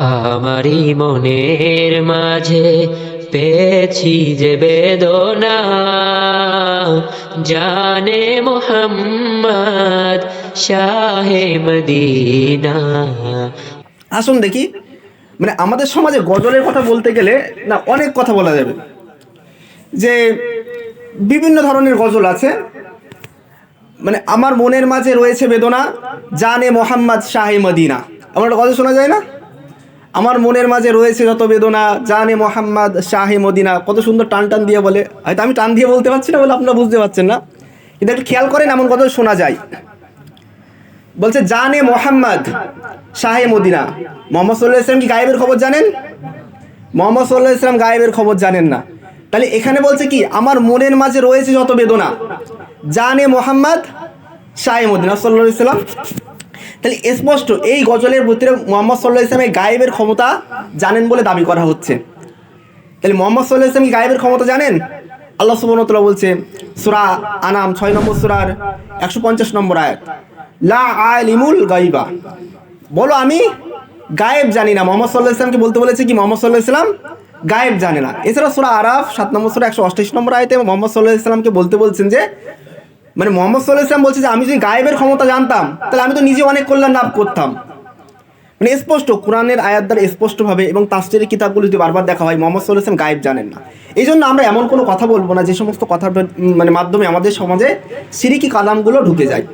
আমারই মনের মাঝে পেয়েছি যে বেদনা। জানে মোহাম্মদ শাহে মদিনা। আসুন দেখি মানে আমাদের সমাজে গজলের কথা বলতে গেলে না অনেক কথা বলা যাবে। যে বিভিন্ন ধরনের গজল আছে মানে আমার মনের মাঝে রয়েছে বেদনা, জানে মোহাম্মদ শাহে মদিনা। আমার গজল শোনা যায় না? আমার মনের মাঝে রয়েছে যত বেদনা, জানে মোহাম্মদ শাহে মদিনা, কত সুন্দর টান টান দিয়ে বলে। হয়তো আমি টান দিয়ে বলতে পারছি না বলে আপনারা বুঝতে পারছেন না। কিন্তু একটু খেয়াল করেন এমন কথা শোনা যায়। বলছে, জানে মোহাম্মদ শাহে মদিনা। মোহাম্মদ সাল্লাহ ইসলাম কি গায়েবের খবর জানেন? মোহাম্মদ সাল্লাহ ইসলাম গায়েবের খবর জানেন না। তাহলে এখানে বলছে কি, আমার মনের মাঝে রয়েছে যত বেদনা, জানে মোহাম্মদ শাহে মদিনা। সাল্লাহ ইসলাম তাহলে স্পষ্ট, এই গজলের ভিতরে মোহাম্মদ সাল্লাহ ইসলামের গায়েবের ক্ষমতা জানেন বলে দাবি করা হচ্ছে। তাহলে মোহাম্মদ সাল্লাহ ইসলাম কি গায়েবের ক্ষমতা জানেন? আল্লাহ সুবনতলা বলছে, সুরা আনাম ছয় নম্বর সুরার একশো পঞ্চাশ নম্বর আয়াত, লা আলিমুল গাইবা বলো আমি গায়েব জানি না। মোহাম্মদ সাল্লাহ ইসলামকে বলতে বলেছে কি, মোহাম্মদ সাল্লাহ ইসলাম গায়েব জানে না। এছাড়া সুরা আরাফ সাত নম্বর সুরা একশো অষ্টাশি নম্বর আয়তে মোহাম্মদ সাল্লাহ ইসলামকে বলতে বলছেন যে মানে মোহাম্মদ সাল্লাহ ইসলাম বলছে যে আমি যদি গায়েবের ক্ষমতা জানতাম, তাহলে আমি তো নিজে অনেক কল্যাণ লাভ করতাম। মানে স্পষ্ট, কোরআনের আয়াত দ্বারা স্পষ্টভাবে এবং তাস্তের কিতাবগুলো যদি বারবার দেখা হয়, মোহাম্মদ সাল্লাহ ইসলাম গায়েব জানেন না। এই জন্য আমরা এমন কোনো কথা বলব না যে সমস্ত কথার মানে মাধ্যমে আমাদের সমাজে সিরিকি কালামগুলো ঢুকে যায়।